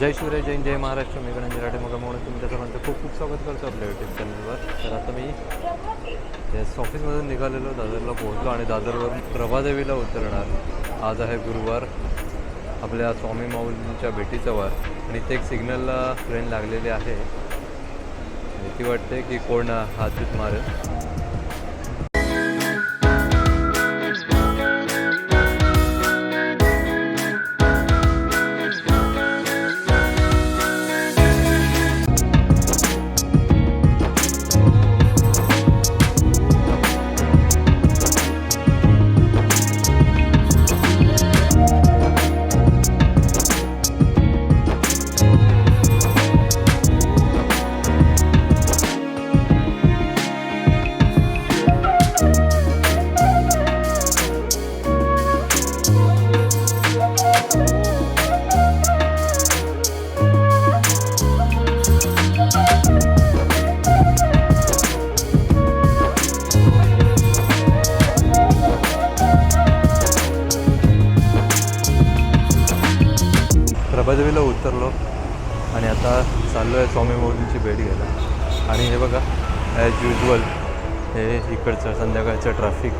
जय शिवराय जैन जय महाराष्ट्र. मी गणेश राठे. मग म्हणून तुमच्या सर्वांचं खूप खूप स्वागत करतो आपल्या यूट्यूब चॅनलवर तर आता मी येस ऑफिसमधून निघालेलो दादरला पोहोचलो आणि दादरवरून प्रभादेवीला उतरणार. आज आहे गुरुवार. आपल्या स्वामी माऊलींच्या भेटीचा वार. आणि ते एक सिग्नलला ट्रेन लागलेली आहे. भीती वाटते की कोण हातीत मारेल. उतरलो आणि आता चाललो आहे स्वामी मोदींची भेट घ्यायला. आणि हे बघा ॲज युजल हे इकडचं संध्याकाळचं ट्रॅफिक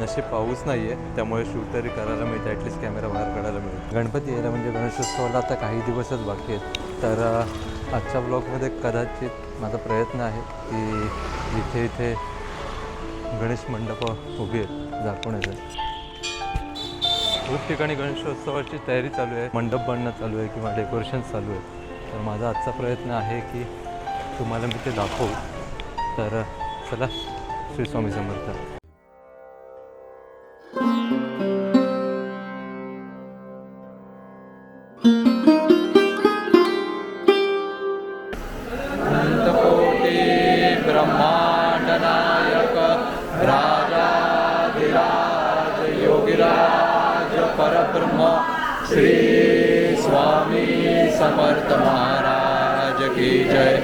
नशीब पाऊस नाही आहे त्यामुळे शूट तरी करायला मिळतं ॲटलिस्ट कॅमेरा बाहेर काढायला मिळतो गणपती यायला म्हणजे गणेशोत्सवाला आता काही दिवसच बाकी आहेत. तर आजच्या ब्लॉगमध्ये कदाचित माझा प्रयत्न आहे की इथे इथे गणेश मंडप उभी आहेत दाखवण्याचा खूप ठिकाणी गणेशोत्सवाची तयारी चालू आहे मंडप बांधणं चालू आहे किंवा डेकोरेशन चालू आहे तर माझा आजचा प्रयत्न आहे की तुम्हाला मी ते दाखवू. तर चला श्री स्वामी समर्थ. श्री स्वामी समर्थ महाराज की जय।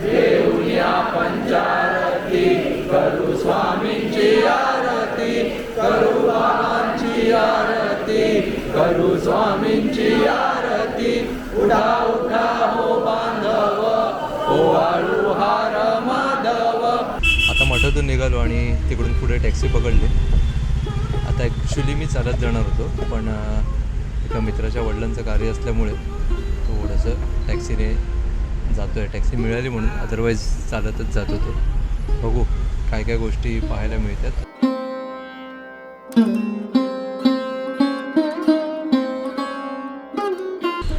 देऊया पंचारती करू स्वामींची आरती करू बाबांची आरती करू स्वामींची आरती। उठा उठा हो बांधव हो ओ आळू हार माधव। आता मठातून निघालो आणि तिकडून पुढे टॅक्सी पकडली. आता ॲक्च्युली मी चालत जाणार होतो पण एका मित्राच्या वडिलांचं कार्य असल्यामुळे थोडंसं टॅक्सीने जातो आहे टॅक्सी मिळाली म्हणून अदरवाईज चालतच जात होतो. बघू काय काय गोष्टी पाहायला मिळतात.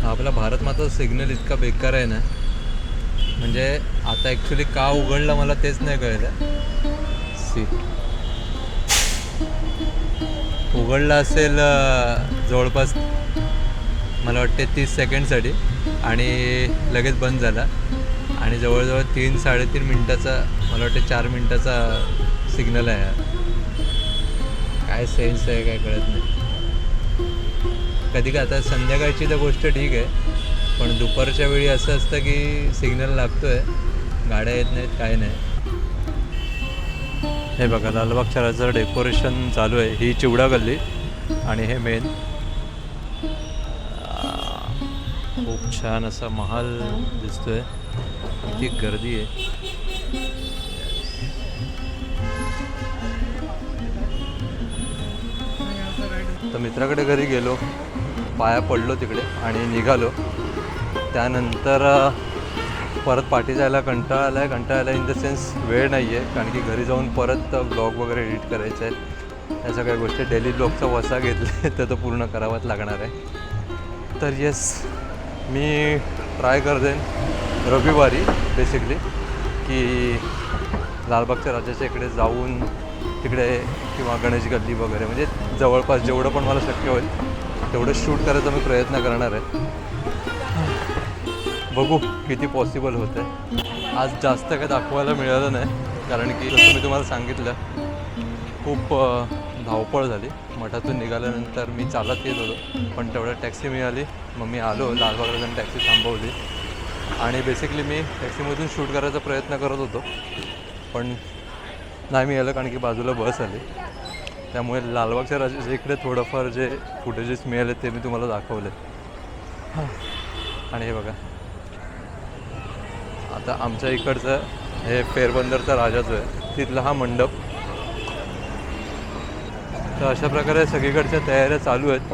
आपला भारत माता सिग्नल इतका बेकार आहे ना म्हणजे आता ॲक्च्युली का उघडला मला तेच नाही कळलं. सी उघडला असेल जवळपास मला वाटते तीस सेकंडसाठी आणि लगेच बंद झाला. आणि जवळजवळ तीन साडेतीन मिनटाचा मला वाटते चार मिनटाचा सिग्नल आहे. हा. काय सेन्स आहे काय कळत नाही. कधी का आता संध्याकाळची तर गोष्ट ठीक आहे पण दुपारच्या वेळी असं असतं की सिग्नल लागतो आहे गाड्या येत नाहीत काय नाही. हे बघा लालबाग शहराचं डेकोरेशन चालू आहे ही चिवडा गल्ली आणि हे मेन खूप छान असा महाल दिसतोय. किती गर्दी आहे. तर मित्राकडे घरी गेलो पाया पडलो तिकडे आणि निघालो. त्यानंतर परत पाठी जायला कंटाळा आला आहे कंटाळा आला इन द सेन्स वेळ नाही आहे कारण की घरी जाऊन परत ब्लॉग वगैरे एडिट करायचे आहेत. या सगळ्या गोष्टी. डेली ब्लॉगचा वसा घेतला तर तो पूर्ण करावाच लागणार आहे. तर येस मी ट्राय करते रविवारी बेसिकली की लालबागच्या राजाच्या इकडे जाऊन तिकडे किंवा गणेश गल्ली वगैरे. म्हणजे जवळपास जेवढं पण मला शक्य होईल तेवढं शूट करायचा मी प्रयत्न करणार आहे. बघू किती पॉसिबल होतं आहे आज जास्त काही दाखवायला मिळालं नाही कारण की जसं मी तुम्हाला सांगितलं खूप धावपळ झाली. मठातून निघाल्यानंतर मी चालत येत होतो पण तेवढ्यात टॅक्सी मिळाली. मग मी आलो लालबागला जाऊन टॅक्सी थांबवली. आणि बेसिकली मी टॅक्सीमधून शूट करायचा प्रयत्न करत होतो पण नाही मिळालं कारण की बाजूला बस आली. त्यामुळे लालबागच्या राजाच्या इकडे थोडंफार जे फुटेजेस मिळाले ते मी तुम्हाला दाखवले. आणि हे बघा. आता आमच्या इकडचं हे पेरबंदरचा राजाचं आहे तिथला हा मंडप. तर अशा प्रकारे सगळीकडच्या तयाऱ्या चालू आहेत.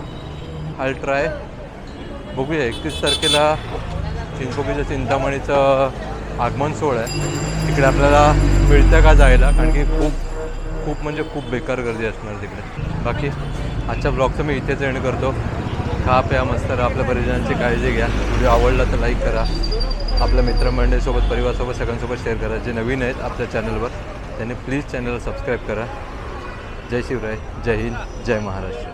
आय ट्राय बघूया एकतीस तारखेला चिंचपोकीच्या चिंतामणीचं आगमन सोहळा आहे. तिकडे आपल्याला मिळतं का जायला? कारण की खूप खूप म्हणजे खूप बेकार गर्दी असणार तिकडे. बाकी आजच्या ब्लॉगचं मी इथेच एंड करतो. खा प्या मस्त राहा. आपल्या परिजनांची काळजी घ्या. व्हिडिओ आवडला तर लाईक करा. आपल्या मित्रमंडळीसोबत परिवारासोबत सगळ्यांसोबत शेअर करा. जे नवीन आहेत आपल्या चॅनलवर त्यांनी प्लीज चॅनलला सबस्क्राईब करा. जय शिवराय जय हिंद जय महाराष्ट्र.